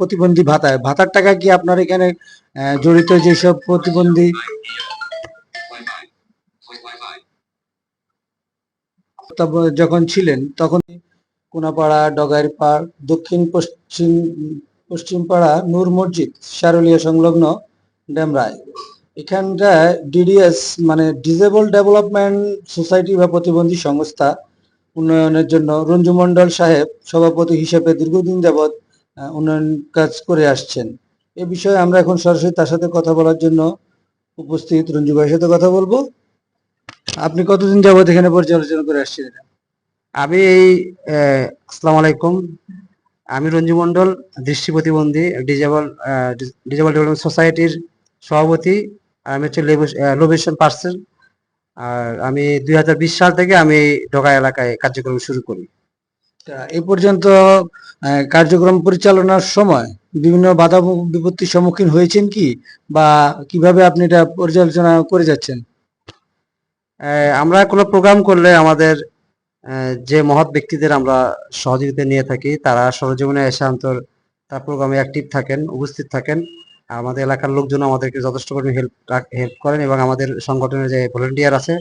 প্রতিবন্ধী ভাতা। ভাতার টাকা কি আপনার এখানে জড়িত যেসব প্রতিবন্ধী? যখন ছিলেন তখন কোনাপাড়া ডগাইর ডগাইরপাড় দক্ষিণ পশ্চিম পশ্চিম পাড়া নূর মসজিদ শারুলিয়া সংলগ্ন ডেমরায়। এখানটায় ডিডিএস মানে ডিজেবল ডেভেলপমেন্ট সোসাইটি বা প্রতিবন্ধী সংস্থা উন্নয়নের জন্য রঞ্জু মন্ডল সাহেব সভাপতি হিসেবে দীর্ঘদিন আহ, উন্নয়ন কাজ করে আসছেন। এ বিষয়ে আমরা এখন সরাসরি তার সাথে কথা বলার জন্য উপস্থিত রঞ্জু ভাইয়ের সাথে কথা বলব। আপনি কতদিন যাবৎ এখানে পর্যালোচনা করে আসছেন? আমি এই আসসালামু আলাইকুম। আমি রঞ্জু মন্ডল দৃষ্টি প্রতিবন্ধী, ডিজেবল ডিজেবল ডেভেলপমেন্ট সোসাইটির সভাপতি। আর আমি হচ্ছে লোবেশন পার্সন আর আমি দুই হাজার বিশ সাল থেকে আমি ঢাকা এলাকায় কার্যক্রম শুরু করি। এই পর্যন্ত কার্যক্রম পরিচালনার সময় বিভিন্ন বাধা বিপত্তির সম্মুখীন হয়েছেন কি? বা কীভাবে আপনি এটা পর্যালোচনা করে যাচ্ছেন? আমরা কোনো প্রোগ্রাম করলে আমাদের যে মহৎ ব্যক্তিদের আমরা সহযোগিতা নিয়ে থাকি, তারা সরজীবনে এসে অন্তর তার প্রোগ্রামে অ্যাক্টিভ থাকেন, উপস্থিত থাকেন। আমাদের এলাকার লোকজন আমাদেরকে যথেষ্ট পরিমাণে হেল্প হেল্প করেন এবং আমাদের সংগঠনের যে ভলেন্টিয়ার আছে,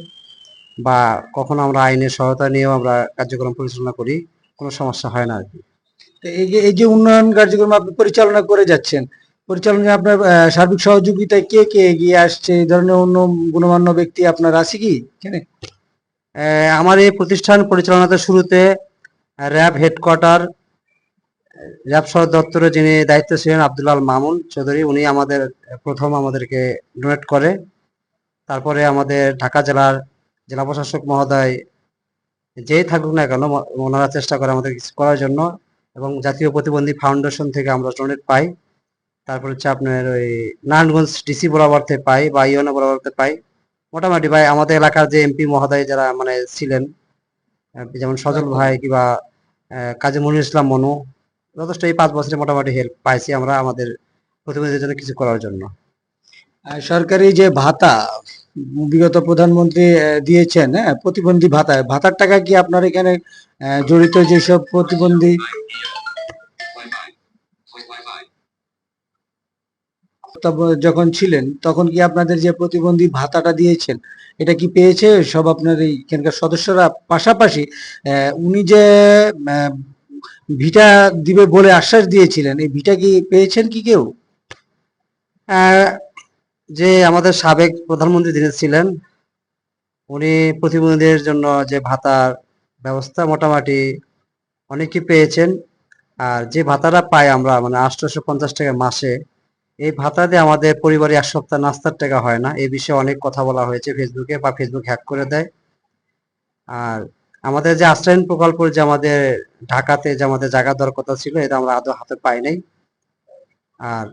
বা কখনো আমরা আইনের সহায়তা নিয়েও আমরা কার্যক্রম পরিচালনা করি। কোনো সমস্যা হয় না আর কি। তো এই যে এই যে উন্নয়ন কার্যক্রম আপনি পরিচালনা করে যাচ্ছেন পরিচালনায় আপনার সার্বিক সহযোগিতায় কে কে এগিয়ে আসছে? এই ধরনের অন্য গুণমান্য ব্যক্তি আপনার আছে কি এখানে? আমার এই প্রতিষ্ঠান পরিচালনাতে শুরুতে র্যাব হেডকোয়ার্টার র্যাব সদর দপ্তরে যিনি দায়িত্ব ছিলেন আব্দুল্লাল মামুন চৌধুরী উনি আমাদের প্রথম আমাদেরকে ডোনেট করে। তারপরে আমাদের ঢাকা জেলার জেলা প্রশাসক মহোদয় যেই থাকুক না কেন ওনারা চেষ্টা করে আমাদের কিছু করার জন্য এবং জাতীয় প্রতিবন্ধী ফাউন্ডেশন থেকে আমরা ডোনেট পাই। তারপর হচ্ছে আপনার ওই নারায়ণগঞ্জ ডিসি বরাবর থেকে পাই বা ইউএনও বরাবর থেকে পাই। মোটামুটি ভাই আমাদের এলাকার যে এমপি মহোদয় যারা মানে ছিলেন যেমন সজল ভাই কিংবা কাজী মনির ইসলাম মনু যথেষ্ট এই পাঁচ বছরে মোটামুটি হেল্প পাইছি আমরা আমাদের প্রতিবন্ধীদের জন্য কিছু করার জন্য। সরকারি যে ভাতা বিগত প্রধানমন্ত্রী দিয়েছেন হ্যাঁ প্রতিবন্ধী ভাতা। ভাতার টাকা কি আপনার এখানে জড়িত যেসব প্রতিবন্ধী? যখন ছিলেন, তখন কি আপনাদের যে প্রতিবন্ধী ভাতাটা দিয়েছেন, এটা কি পেয়েছে সব আপনার এখানকার সদস্যরা? পাশাপাশি উনি যে ভিটা দিবে বলে আশ্বাস দিয়েছিলেন, এই ভিটা কি পেয়েছেন কি কেউ? যে আমাদের সাবেক প্রধানমন্ত্রী যিনি ছিলেন, উনি প্রতিবন্ধীদের জন্য যে ভাতার ব্যবস্থা মোটামুটি অনেকেই পেয়েছেন। আর যে ভাতাটা পাই আমরা মানে আঠারোশো পঞ্চাশ টাকা মাসে, এই ভাতা দিয়ে আমাদের পরিবারে এক সপ্তাহ নাস্তার টাকা হয় না। এই বিষয়ে অনেক কথা বলা হয়েছে ফেসবুকে বা ফেসবুক হ্যাক করে দেয়। আর আমাদের যে আশ্রয়ন প্রকল্প যে আমাদের ঢাকাতে যে আমাদের জায়গা দর কথা ছিল, এটা আমরা আদৌ হাতে পাই নাই। আর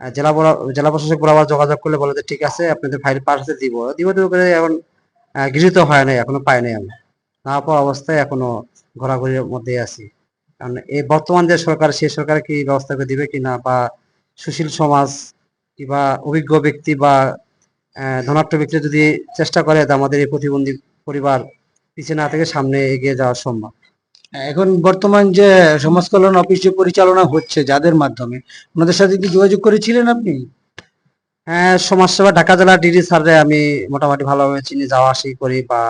জেলা জেলা প্রশাসক বরাবর যোগাযোগ করলে বলে যে ঠিক আছে আপনাদের ফাইল পাস হাতে দিব। দিব দিব করে এখন গৃহীত হয় নাই এখনও পাই নাই আমরা। না পাওয়া অবস্থায় এখনও ঘোরাঘুরির মধ্যে আছি। কারণ এই বর্তমান যে সরকার সেই সরকার কি ব্যবস্থা করে দিবে কিনা? বা সুশীল সমাজ কিংবা অভিজ্ঞ ব্যক্তি বা আহ, ধনাঢ্য ব্যক্তি যদি চেষ্টা করে আমাদের এই প্রতিবন্ধী পরিবার পিছিয়ে না থেকে সামনে এগিয়ে যাওয়া সম্ভব। এখন বর্তমান যে সমাজ কল্যাণ অফিস যে পরিচালনা হচ্ছে যাদের মাধ্যমে ওনাদের সাথে কি যোগাযোগ করেছিলেন আপনি হ্যাঁ সমাজসেবা ঢাকা জেলা ডিডি স্যারে আমি মোটামুটি ভালোভাবে চিনি যাওয়া আসি করি বা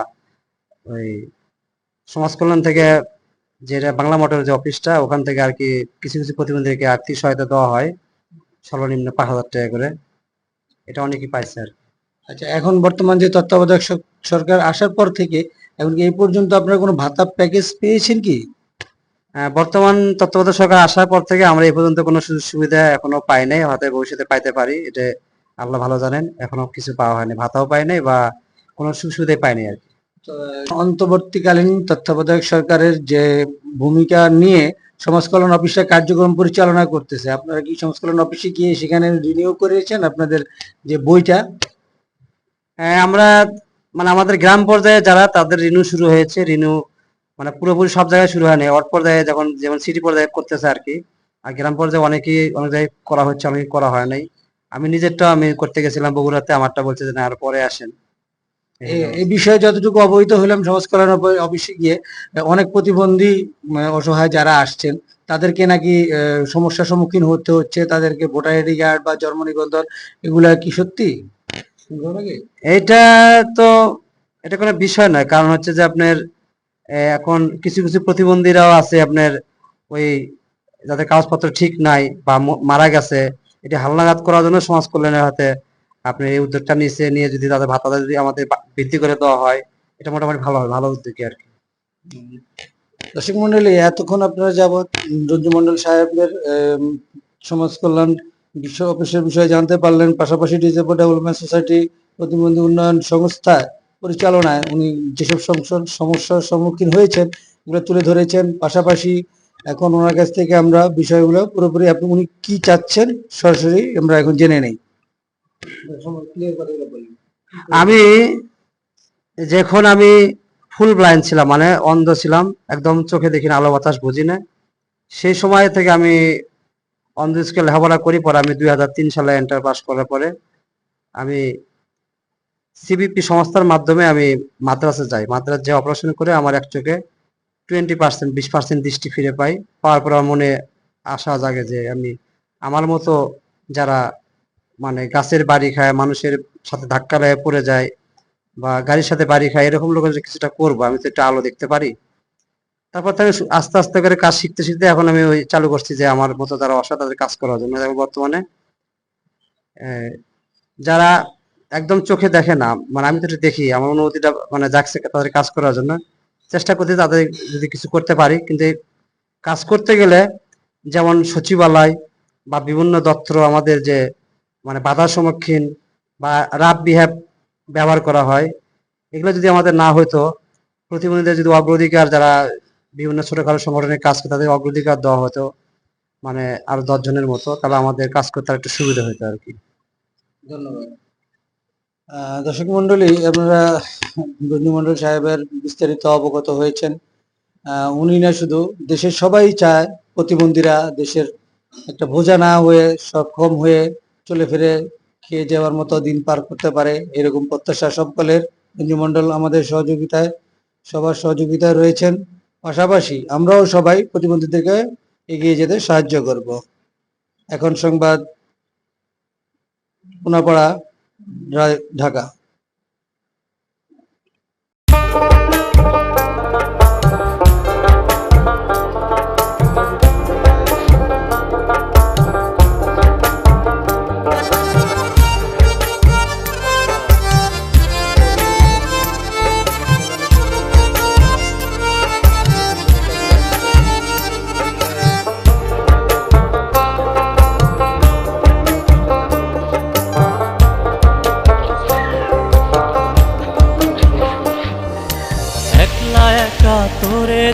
ওই সমাজ কল্যাণ থেকে যেটা বাংলা মোটরের যে অফিসটা ওখান থেকে আর কি কিছু কিছু প্রতিবন্ধীকে আর্থিক সহায়তা দেওয়া হয় সর্বনিম্ন পাঁচ হাজার টাকা করে এটা অনেকেই পাইছে আর। আচ্ছা এখন বর্তমান যে তত্ত্বাবধায়ক সরকার আসার পর থেকে এখন কি এই পর্যন্ত আপনারা কোনো ভাতা প্যাকেজ পেয়েছেন কি? আহ, বর্তমান তত্ত্বাবধায়ক সরকার আসার পর থেকে আমরা এই পর্যন্ত কোনো সুযোগ সুবিধা এখনও পাই নাই হয়তো ভবিষ্যতে পাইতে পারি। এটা আল্লাহ ভালো জানেন এখনও কিছু পাওয়া হয়নি ভাতাও পাই নাই বা কোনো সুযোগ সুবিধাই পাইনি আর কি। অন্তর্বর্তীকালীন তত্ত্বাবধায়ক সরকারের যে ভূমিকা নিয়ে সমাজ কল্যাণ অফিসটা কার্যক্রম পরিচালনা করতেছে আপনারা কি সমাজ কল্যাণ অফিসে গিয়ে সেখানে রিনিউ করেছেন আপনাদের যে বইটা? হ্যাঁ, আমরা মানে আমাদের গ্রাম পর্যায়ে যারা, তাদের রিনিউ শুরু হয়েছে, রিনিউ মানে পুরোপুরি সব জায়গায় শুরু হয়নি। ওয়ার্ড পর্যায়ে যখন, যেমন সিটি পর্যায়ে করতেছে আর কি, আর গ্রাম পর্যায়ে অনেকেই, অনেক জায়গায় করা হচ্ছে অনেকে করা হয় নাই। আমি নিজেরটা, আমি করতে গেছিলাম বগুড়াতে, আমারটা বলছে যে না, আর পরে আসেন। এই বিষয়ে যতটুকু অবহিত হলাম সমাজ অফিসে গিয়ে, অনেক প্রতিবন্ধী অসহায় যারা আসছেন, তাদেরকে নাকি সমস্যার সম্মুখীন হতে হচ্ছে, তাদেরকে ভোটার আইডি কার্ড বা জন্ম নিবন্ধন, এগুলা কি সত্যি? এইটা তো, এটা কোনো বিষয় নয়। কারণ হচ্ছে যে আপনার এখন কিছু কিছু প্রতিবন্ধীরাও আছে আপনার ওই যাদের কাগজপত্র ঠিক নাই বা মারা গেছে, এটি হালনাগাদ করার জন্য সমাজ কল্যাণের হাতে আপনি এই উদ্যোগটা নিচে নিয়ে যদি তাদের ভাতাটা যদি আমাদের বৃদ্ধি করে দেওয়া হয়, এটা মোটামুটি ভালো হয়, ভালো উদ্যোগই আর কি। দর্শক মন্ডলী, এতক্ষণ আপনারা যাবৎ রঞ্জু মন্ডল সাহেবের সমাজ কল্যাণ বিশ্ব অফিসের বিষয়ে জানতে পারলেন, পাশাপাশি ডিজেবল ডেভেলপমেন্ট সোসাইটি, প্রতিবন্ধী উন্নয়ন সংস্থা পরিচালনায় উনি যেসব সমস্যার সম্মুখীন হয়েছেন, এগুলো তুলে ধরেছেন। পাশাপাশি এখন ওনার কাছ থেকে আমরা বিষয়গুলো পুরোপুরি আপনি, উনি কি চাচ্ছেন সরাসরি আমরা এখন জেনে নেই। আমি যখন আমি ফুল ব্লাইন্ড ছিলাম মানে অন্ধ ছিলাম, একদম চোখে দেখি না, আলো বাতাস, বুঝি না। সেই সময় থেকে আমি অন্ধ স্কুলে লেখাপড়া করি, পরে আমি দুই হাজার তিন সালে এন্টার পাস করার পরে আমি সিবিপি সংস্থার মাধ্যমে আমি মাদ্রাসে যাই। মাদ্রাস যে অপারেশন করে আমার এক চোখে টোয়েন্টি পার্সেন্ট বিশ পার্সেন্ট দৃষ্টি ফিরে পাই। পাওয়ার পর মনে আশা জাগে যে আমি, আমার মতো যারা মানে গাছের বাড়ি খায়, মানুষের সাথে ধাক্কা লেগে পড়ে যায় বা গাড়ির সাথে বাড়ি খায়, এরকম লোকের কিছুটা করব, আমি তো একটা আলো দেখতে পারি। তারপর থেকে আস্তে আস্তে করে কাজ শিখতে শিখতে এখন আমি ওই চালু করছি যে আমার মতো যারা অসৎ তাদের কাজ করার জন্য। বর্তমানে যারা একদম চোখে দেখে না মানে আমি তো দেখি, আমার অনুভূতিটা মানে যাচ্ছে তাদের কাজ করার জন্য। চেষ্টা করতে তাদের যদি কিছু করতে পারি, কিন্তু কাজ করতে গেলে যেমন সচিবালয় বা বিভিন্ন দপ্তর আমাদের যে মানে বাধার সম্মুখীন বা রাব বিহেভ ব্যবহার করা হয়, এগুলো যদি আমাদের না হইতো, প্রতিবন্ধীদের যদি অগ্রাধিকার যারা বিভিন্ন ছোটখাটো সংগঠনের কাজ করে তাদের অগ্রাধিকার দেওয়া হতো মানে আরও দশ জনের মতো, তাহলে আমাদের কাজ করতে একটু সুবিধা হতো আর কি। ধন্যবাদ। দর্শক মন্ডলী, আপনারা মন্ডল সাহেবের বিস্তারিত অবগত হয়েছেন। উনি না শুধু দেশের সবাই চায়, প্রতিবন্ধীরা দেশের একটা বোঝা না হয়ে, সক্ষম হয়ে চলে ফিরে খেয়ে যাওয়ার মতো দিন পার করতে পারে, এরকম প্রত্যাশা সকলের। মন্ডল আমাদের সহযোগিতায়, সবার সহযোগিতায় রয়েছেন। পাশাপাশি আমরাও সবাই প্রতিবন্ধীদেরকে এগিয়ে যেতে সাহায্য করব। এখন সংবাদ পুনাপাড়া ঢাকা।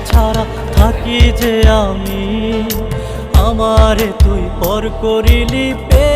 ছাড়া থাকি যে আমি আমারে তুই পর করিলি পে